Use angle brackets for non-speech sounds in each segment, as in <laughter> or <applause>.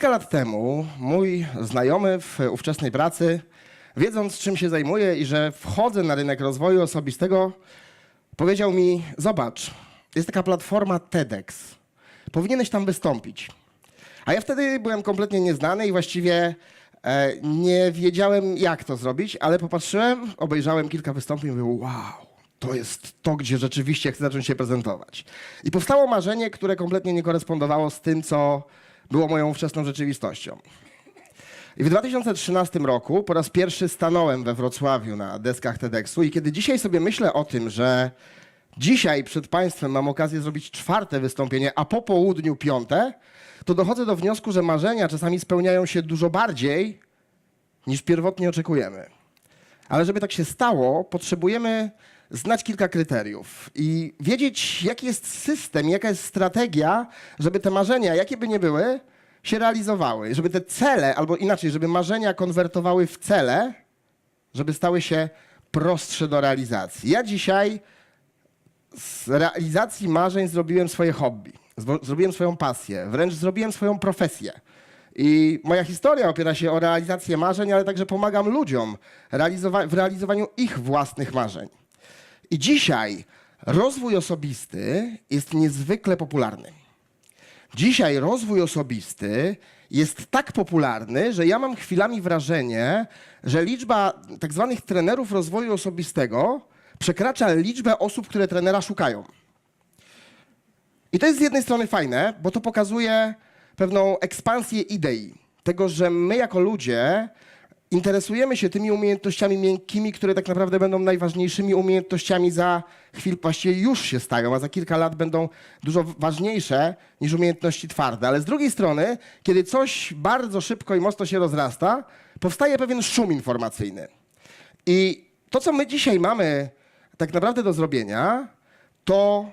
Kilka lat temu mój znajomy w ówczesnej pracy, wiedząc czym się zajmuję i że wchodzę na rynek rozwoju osobistego, powiedział mi: Zobacz, jest taka platforma TEDx. Powinieneś tam wystąpić. A ja wtedy byłem kompletnie nieznany i właściwie e, nie wiedziałem, jak to zrobić, ale popatrzyłem, obejrzałem kilka wystąpień i mówię: Wow, to jest to, gdzie rzeczywiście chcę zacząć się prezentować. I powstało marzenie, które kompletnie nie korespondowało z tym, co było moją ówczesną rzeczywistością. I w 2013 roku po raz pierwszy stanąłem we Wrocławiu na deskach TEDxu i kiedy dzisiaj sobie myślę o tym, że dzisiaj przed Państwem mam okazję zrobić czwarte wystąpienie, a po południu piąte, to dochodzę do wniosku, że marzenia czasami spełniają się dużo bardziej niż pierwotnie oczekujemy. Ale żeby tak się stało, potrzebujemy znać kilka kryteriów i wiedzieć, jaki jest system, jaka jest strategia, żeby te marzenia, jakie by nie były, się realizowały. Żeby te cele, albo inaczej, żeby marzenia konwertowały w cele, żeby stały się prostsze do realizacji. Ja dzisiaj z realizacji marzeń zrobiłem swoje hobby, zrobiłem swoją pasję, wręcz zrobiłem swoją profesję. I moja historia opiera się o realizację marzeń, ale także pomagam ludziom realizowa- w realizowaniu ich własnych marzeń. I dzisiaj rozwój osobisty jest niezwykle popularny. Dzisiaj rozwój osobisty jest tak popularny, że ja mam chwilami wrażenie, że liczba tak zwanych trenerów rozwoju osobistego przekracza liczbę osób, które trenera szukają. I to jest z jednej strony fajne, bo to pokazuje pewną ekspansję idei. Tego, że my jako ludzie interesujemy się tymi umiejętnościami miękkimi, które tak naprawdę będą najważniejszymi umiejętnościami za chwil, właściwie już się stają, a za kilka lat będą dużo ważniejsze niż umiejętności twarde. Ale z drugiej strony, kiedy coś bardzo szybko i mocno się rozrasta, powstaje pewien szum informacyjny. I to, co my dzisiaj mamy tak naprawdę do zrobienia, to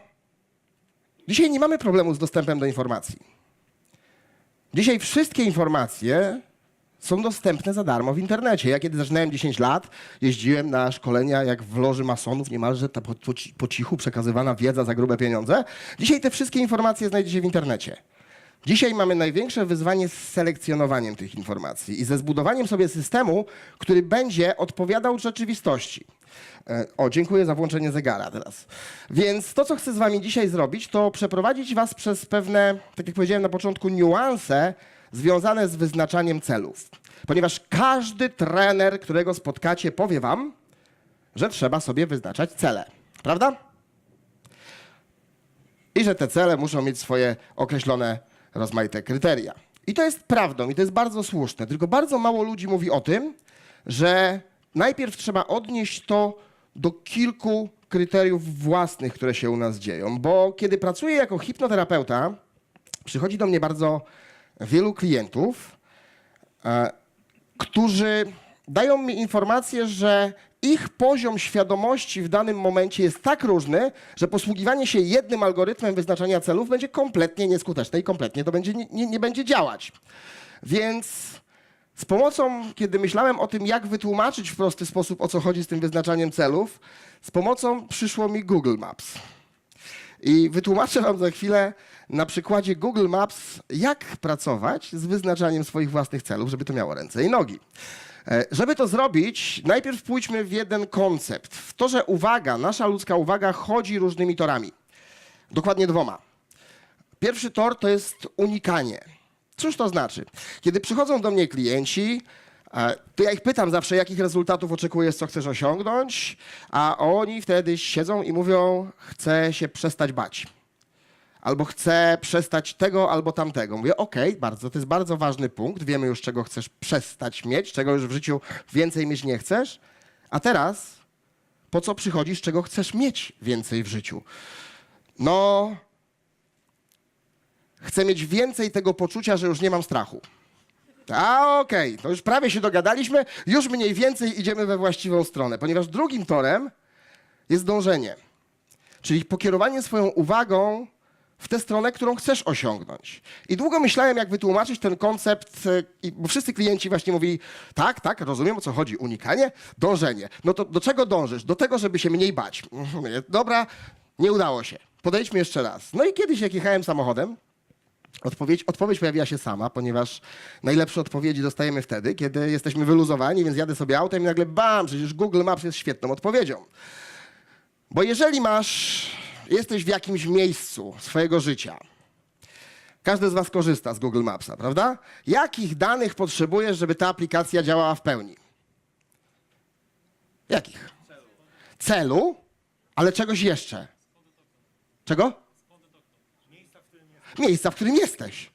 dzisiaj nie mamy problemu z dostępem do informacji. Dzisiaj wszystkie informacje są dostępne za darmo w internecie. Ja kiedy zaczynałem 10 lat, jeździłem na szkolenia jak w loży masonów, niemalże ta po, po, po cichu przekazywana wiedza za grube pieniądze. Dzisiaj te wszystkie informacje znajdziecie w internecie. Dzisiaj mamy największe wyzwanie z selekcjonowaniem tych informacji i ze zbudowaniem sobie systemu, który będzie odpowiadał rzeczywistości. E, O, dziękuję za włączenie zegara teraz. Więc to, co chcę z wami dzisiaj zrobić, to przeprowadzić was przez pewne, tak jak powiedziałem na początku, niuanse związane z wyznaczaniem celów. Ponieważ każdy trener, którego spotkacie, powie wam, że trzeba sobie wyznaczać cele. Prawda? i że te cele muszą mieć swoje określone, rozmaite kryteria. I to jest prawdą, i to jest bardzo słuszne. Tylko bardzo mało ludzi mówi o tym, że najpierw trzeba odnieść to do kilku kryteriów własnych, które się u nas dzieją. Bo kiedy pracuję jako hipnoterapeuta, przychodzi do mnie bardzo wielu klientów, e, którzy dają mi informację, że ich poziom świadomości w danym momencie jest tak różny, że posługiwanie się jednym algorytmem wyznaczania celów będzie kompletnie nieskuteczne i kompletnie to będzie, nie, nie, nie będzie działać. Więc z pomocą, kiedy myślałem o tym, jak wytłumaczyć w prosty sposób, o co chodzi z tym wyznaczaniem celów, z pomocą przyszło mi Google Maps. I wytłumaczę Wam za chwilę na przykładzie Google Maps, jak pracować z wyznaczaniem swoich własnych celów, żeby to miało ręce i nogi. E, Żeby to zrobić, najpierw pójdźmy w jeden koncept. W to, że uwaga, nasza ludzka uwaga chodzi różnymi torami. Dokładnie dwoma. Pierwszy tor to jest unikanie. Cóż to znaczy? Kiedy przychodzą do mnie klienci, to ja ich pytam zawsze, jakich rezultatów oczekujesz, co chcesz osiągnąć, a oni wtedy siedzą i mówią, chcę się przestać bać. Albo chcę przestać tego, albo tamtego. Mówię, okej, bardzo, to jest bardzo ważny punkt. Wiemy już, czego chcesz przestać mieć, czego już w życiu więcej mieć nie chcesz. A teraz, po co przychodzisz, czego chcesz mieć więcej w życiu? No, chcę mieć więcej tego poczucia, że już nie mam strachu. A okej, to już prawie się dogadaliśmy, już mniej więcej idziemy we właściwą stronę, ponieważ drugim torem jest dążenie, czyli pokierowanie swoją uwagą w tę stronę, którą chcesz osiągnąć. I długo myślałem, jak wytłumaczyć ten koncept, e, bo wszyscy klienci właśnie mówili, tak, tak, rozumiem o co chodzi, unikanie, dążenie. No to do czego dążysz? Do tego, żeby się mniej bać. <laughs> Dobra, nie udało się. Podejdźmy jeszcze raz. No i kiedyś, jak jechałem samochodem, Odpowiedź, odpowiedź pojawiła się sama, ponieważ najlepsze odpowiedzi dostajemy wtedy, kiedy jesteśmy wyluzowani, więc jadę sobie autem i nagle bam, przecież Google Maps jest świetną odpowiedzią. Bo jeżeli masz, jesteś w jakimś miejscu swojego życia, każdy z Was korzysta z Google Mapsa, prawda? Jakich danych potrzebujesz, żeby ta aplikacja działała w pełni? Jakich? Celu, ale czegoś jeszcze. Czego? Miejsca, w którym jesteś.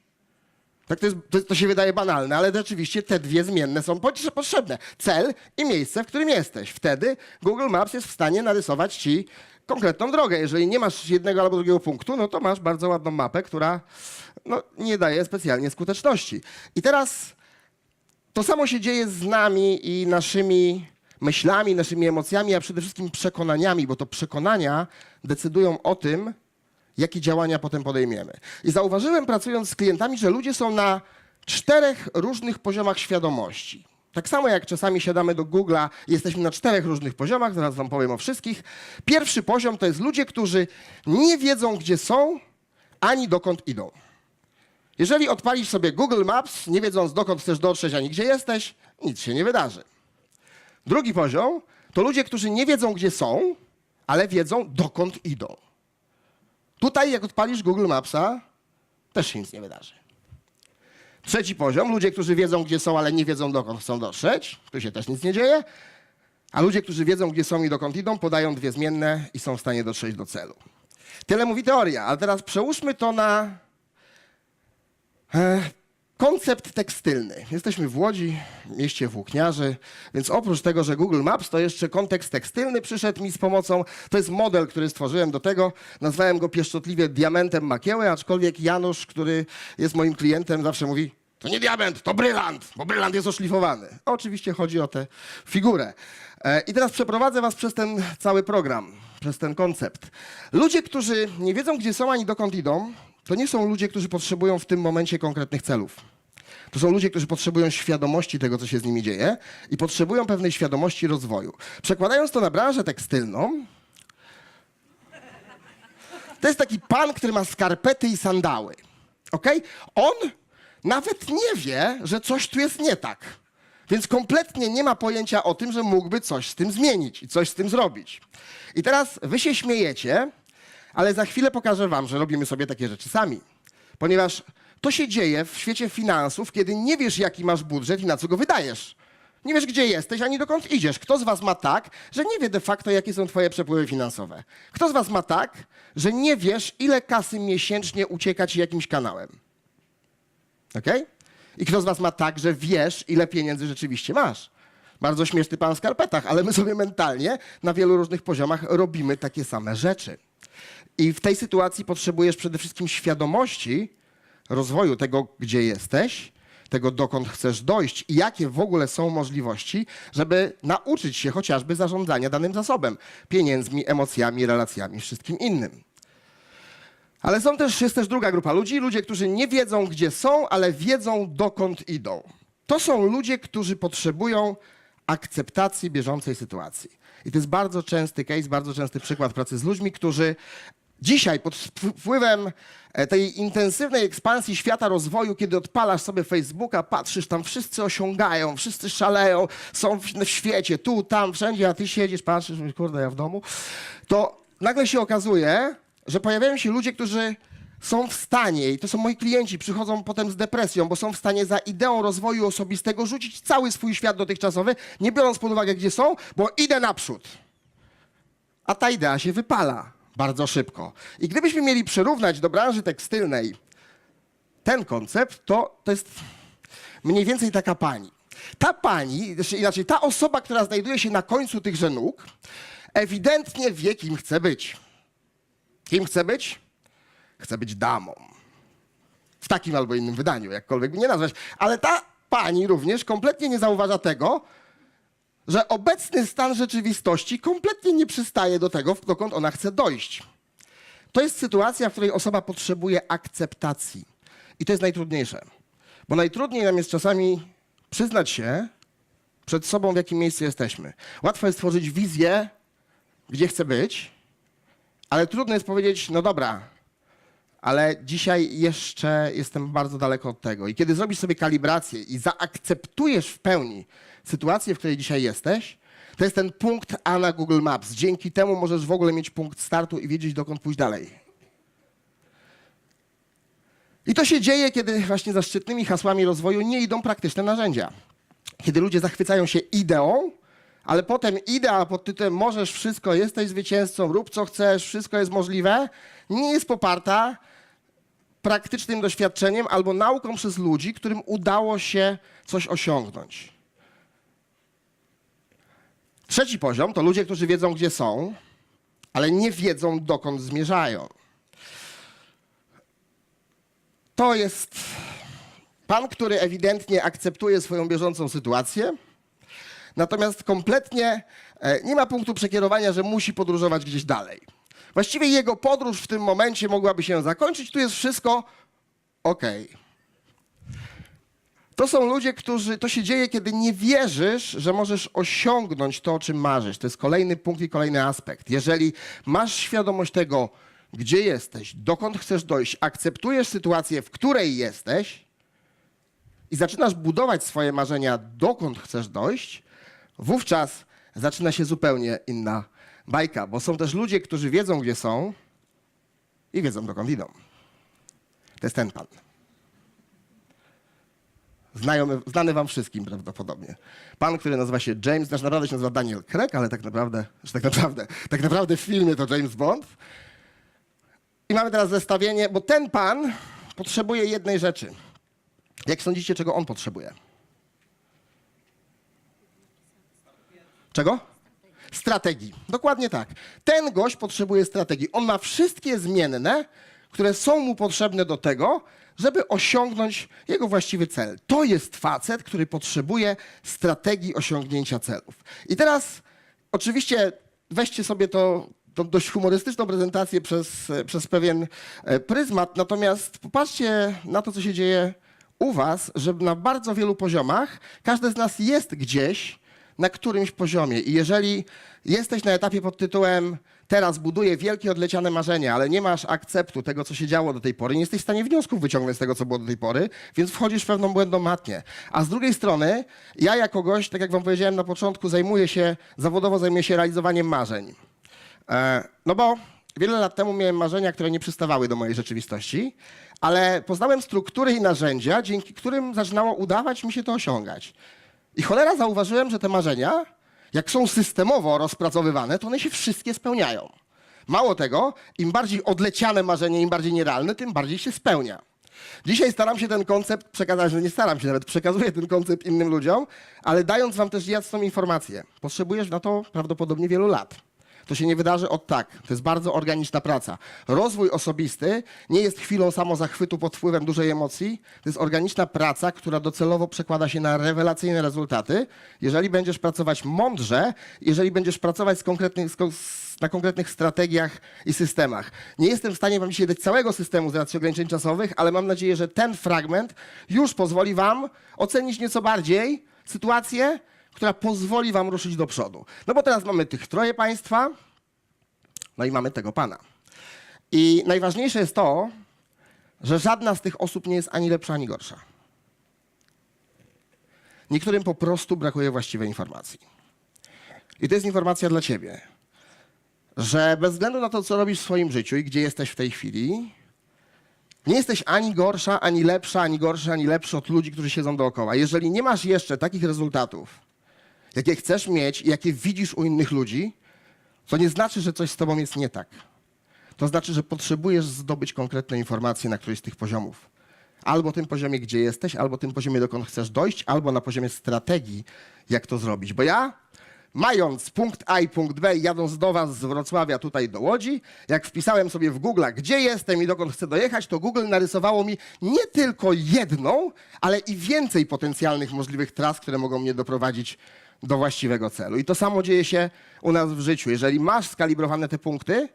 Tak to, jest, to, to się wydaje banalne, ale rzeczywiście te dwie zmienne są potrze- potrzebne. Cel i miejsce, w którym jesteś. Wtedy Google Maps jest w stanie narysować ci konkretną drogę. Jeżeli nie masz jednego albo drugiego punktu, no to masz bardzo ładną mapę, która no, nie daje specjalnie skuteczności. I teraz to samo się dzieje z nami i naszymi myślami, naszymi emocjami, a przede wszystkim przekonaniami, bo to przekonania decydują o tym, jakie działania potem podejmiemy. I zauważyłem, pracując z klientami, że ludzie są na czterech różnych poziomach świadomości. Tak samo jak czasami siadamy do Google'a, jesteśmy na czterech różnych poziomach, zaraz Wam powiem o wszystkich. Pierwszy poziom to jest ludzie, którzy nie wiedzą, gdzie są, ani dokąd idą. Jeżeli odpalisz sobie Google Maps, nie wiedząc dokąd chcesz dotrzeć ani gdzie jesteś, nic się nie wydarzy. Drugi poziom to ludzie, którzy nie wiedzą, gdzie są, ale wiedzą, dokąd idą. Tutaj, jak odpalisz Google Mapsa, też się nic nie wydarzy. Trzeci poziom, ludzie, którzy wiedzą, gdzie są, ale nie wiedzą, dokąd chcą dotrzeć. Tu się też nic nie dzieje. A ludzie, którzy wiedzą, gdzie są i dokąd idą, podają dwie zmienne i są w stanie dotrzeć do celu. Tyle mówi teoria, a teraz przełóżmy to na e, koncept tekstylny. Jesteśmy w Łodzi, mieście włókniarzy, więc oprócz tego, że Google Maps, to jeszcze kontekst tekstylny przyszedł mi z pomocą. To jest model, który stworzyłem do tego. Nazwałem go pieszczotliwie diamentem Makiełę, aczkolwiek Janusz, który jest moim klientem, zawsze mówi, to nie diament, to brylant, bo brylant jest oszlifowany. Oczywiście chodzi o tę figurę. E, I teraz przeprowadzę was przez ten cały program, przez ten koncept. Ludzie, którzy nie wiedzą, gdzie są ani dokąd idą, to nie są ludzie, którzy potrzebują w tym momencie konkretnych celów. To są ludzie, którzy potrzebują świadomości tego, co się z nimi dzieje i potrzebują pewnej świadomości rozwoju. Przekładając to na branżę tekstylną, to jest taki pan, który ma skarpety i sandały. ok? On nawet nie wie, że coś tu jest nie tak. Więc kompletnie nie ma pojęcia o tym, że mógłby coś z tym zmienić i coś z tym zrobić. I teraz wy się śmiejecie, ale za chwilę pokażę wam, że robimy sobie takie rzeczy sami. Ponieważ to się dzieje w świecie finansów, kiedy nie wiesz, jaki masz budżet i na co go wydajesz. Nie wiesz, gdzie jesteś, ani dokąd idziesz. Kto z was ma tak, że nie wie de facto, jakie są twoje przepływy finansowe? Kto z was ma tak, że nie wiesz, ile kasy miesięcznie ucieka ci jakimś kanałem? Okej? I kto z was ma tak, że wiesz, ile pieniędzy rzeczywiście masz? Bardzo śmieszny pan w skarpetach, ale my sobie mentalnie na wielu różnych poziomach robimy takie same rzeczy. I w tej sytuacji potrzebujesz przede wszystkim świadomości rozwoju tego, gdzie jesteś, tego, dokąd chcesz dojść i jakie w ogóle są możliwości, żeby nauczyć się chociażby zarządzania danym zasobem pieniędzmi, emocjami, relacjami, wszystkim innym. Ale są też, jest też druga grupa ludzi, ludzie, którzy nie wiedzą, gdzie są, ale wiedzą, dokąd idą. To są ludzie, którzy potrzebują akceptacji bieżącej sytuacji. I to jest bardzo częsty case, bardzo częsty przykład pracy z ludźmi, którzy dzisiaj pod wpływem e, tej intensywnej ekspansji świata rozwoju, kiedy odpalasz sobie Facebooka, patrzysz, tam wszyscy osiągają, wszyscy szaleją, są w, w świecie, tu, tam, wszędzie, a ty siedzisz, patrzysz, kurde, ja w domu, to nagle się okazuje, że pojawiają się ludzie, którzy są w stanie, i to są moi klienci, przychodzą potem z depresją, bo są w stanie za ideą rozwoju osobistego rzucić cały swój świat dotychczasowy, nie biorąc pod uwagę, gdzie są, bo idę naprzód. A ta idea się wypala bardzo szybko. I gdybyśmy mieli przyrównać do branży tekstylnej ten koncept, to to jest mniej więcej taka pani. Ta pani, znaczy inaczej, ta osoba, która znajduje się na końcu tychże nóg, ewidentnie wie, kim chce być. Kim chce być? Chce być damą. W takim albo innym wydaniu, jakkolwiek by nie nazwać. Ale ta pani również kompletnie nie zauważa tego, że obecny stan rzeczywistości kompletnie nie przystaje do tego, dokąd ona chce dojść. To jest sytuacja, w której osoba potrzebuje akceptacji. I to jest najtrudniejsze. Bo najtrudniej nam jest czasami przyznać się przed sobą, w jakim miejscu jesteśmy. Łatwo jest tworzyć wizję, gdzie chcę być, ale trudno jest powiedzieć, no dobra, ale dzisiaj jeszcze jestem bardzo daleko od tego. I kiedy zrobisz sobie kalibrację i zaakceptujesz w pełni sytuację, w której dzisiaj jesteś, to jest ten punkt A na Google Maps. Dzięki temu możesz w ogóle mieć punkt startu i wiedzieć, dokąd pójść dalej. I to się dzieje, kiedy właśnie za szczytnymi hasłami rozwoju nie idą praktyczne narzędzia. Kiedy ludzie zachwycają się ideą, ale potem idea pod tytułem możesz wszystko, jesteś zwycięzcą, rób co chcesz, wszystko jest możliwe, nie jest poparta praktycznym doświadczeniem albo nauką przez ludzi, którym udało się coś osiągnąć. Trzeci poziom to ludzie, którzy wiedzą, gdzie są, ale nie wiedzą, dokąd zmierzają. To jest pan, który ewidentnie akceptuje swoją bieżącą sytuację, natomiast kompletnie e, nie ma punktu przekierowania, że musi podróżować gdzieś dalej. Właściwie jego podróż w tym momencie mogłaby się zakończyć, tu jest wszystko ok. To są ludzie, którzy. To się dzieje, kiedy nie wierzysz, że możesz osiągnąć to, o czym marzysz. To jest kolejny punkt i kolejny aspekt. Jeżeli masz świadomość tego, gdzie jesteś, dokąd chcesz dojść, akceptujesz sytuację, w której jesteś i zaczynasz budować swoje marzenia, dokąd chcesz dojść, wówczas zaczyna się zupełnie inna bajka, bo są też ludzie, którzy wiedzą, gdzie są i wiedzą, dokąd idą. To jest ten pan. Znajomy, znany wam wszystkim prawdopodobnie. Pan, który nazywa się James, nasz naprawdę się nazywa Daniel Craig, ale tak naprawdę, tak naprawdę, tak naprawdę w filmie to James Bond. I mamy teraz zestawienie, bo ten pan potrzebuje jednej rzeczy. Jak sądzicie, czego on potrzebuje? Czego? Strategii. Dokładnie tak. Ten gość potrzebuje strategii. On ma wszystkie zmienne, które są mu potrzebne do tego, żeby osiągnąć jego właściwy cel. To jest facet, który potrzebuje strategii osiągnięcia celów. I teraz oczywiście weźcie sobie to, tą dość humorystyczną prezentację przez, przez pewien e, pryzmat, natomiast popatrzcie na to, co się dzieje u was, że na bardzo wielu poziomach każdy z nas jest gdzieś na którymś poziomie. I jeżeli jesteś na etapie pod tytułem teraz buduję wielkie odleciane marzenie, ale nie masz akceptu tego, co się działo do tej pory, nie jesteś w stanie wniosków wyciągnąć z tego, co było do tej pory, więc wchodzisz w pewną błędną matnię. A z drugiej strony, ja jako gość, tak jak wam powiedziałem na początku, zajmuję się, zawodowo zajmuję się realizowaniem marzeń. E, no bo wiele lat temu miałem marzenia, które nie przystawały do mojej rzeczywistości, ale poznałem struktury i narzędzia, dzięki którym zaczynało udawać mi się to osiągać. I cholera zauważyłem, że te marzenia, jak są systemowo rozpracowywane, to one się wszystkie spełniają. Mało tego, im bardziej odleciane marzenie, im bardziej nierealne, tym bardziej się spełnia. Dzisiaj staram się ten koncept przekazać, że nie staram się, nawet przekazuję ten koncept innym ludziom, ale dając wam też jasną informację. Potrzebujesz na to prawdopodobnie wielu lat. To się nie wydarzy od tak. To jest bardzo organiczna praca. Rozwój osobisty nie jest chwilą samozachwytu pod wpływem dużej emocji. To jest organiczna praca, która docelowo przekłada się na rewelacyjne rezultaty. Jeżeli będziesz pracować mądrze, jeżeli będziesz pracować z konkretnych, z, na konkretnych strategiach i systemach. Nie jestem w stanie wam dzisiaj dać całego systemu z racji ograniczeń czasowych, ale mam nadzieję, że ten fragment już pozwoli wam ocenić nieco bardziej sytuację, która pozwoli wam ruszyć do przodu. No bo teraz mamy tych troje państwa, no i mamy tego pana. I najważniejsze jest to, że żadna z tych osób nie jest ani lepsza, ani gorsza. Niektórym po prostu brakuje właściwej informacji. I to jest informacja dla ciebie, że bez względu na to, co robisz w swoim życiu i gdzie jesteś w tej chwili, nie jesteś ani gorsza, ani lepsza, ani gorsza, ani lepszy od ludzi, którzy siedzą dookoła. Jeżeli nie masz jeszcze takich rezultatów, jakie chcesz mieć i jakie widzisz u innych ludzi, to nie znaczy, że coś z tobą jest nie tak. To znaczy, że potrzebujesz zdobyć konkretne informacje na którymś z tych poziomów. Albo tym poziomie, gdzie jesteś, albo tym poziomie, dokąd chcesz dojść, albo na poziomie strategii, jak to zrobić. Bo ja, mając punkt A i punkt B, jadąc do was z Wrocławia tutaj do Łodzi, jak wpisałem sobie w Google, gdzie jestem i dokąd chcę dojechać, to Google narysowało mi nie tylko jedną, ale i więcej potencjalnych możliwych tras, które mogą mnie doprowadzić do właściwego celu. I to samo dzieje się u nas w życiu. Jeżeli masz skalibrowane te punkty,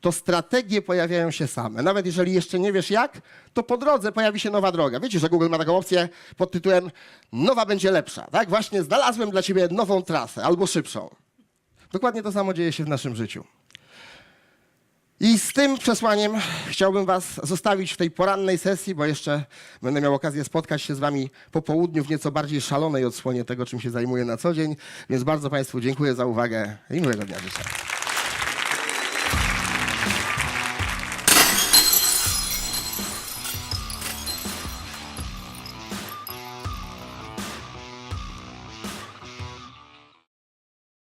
to strategie pojawiają się same. Nawet jeżeli jeszcze nie wiesz jak, to po drodze pojawi się nowa droga. Wiecie, że Google ma taką opcję pod tytułem nowa będzie lepsza, tak? Właśnie znalazłem dla ciebie nową trasę albo szybszą. Dokładnie to samo dzieje się w naszym życiu. I z tym przesłaniem chciałbym Was zostawić w tej porannej sesji, bo jeszcze będę miał okazję spotkać się z Wami po południu w nieco bardziej szalonej odsłonie tego, czym się zajmuję na co dzień. Więc bardzo Państwu dziękuję za uwagę i miłego dnia życzę.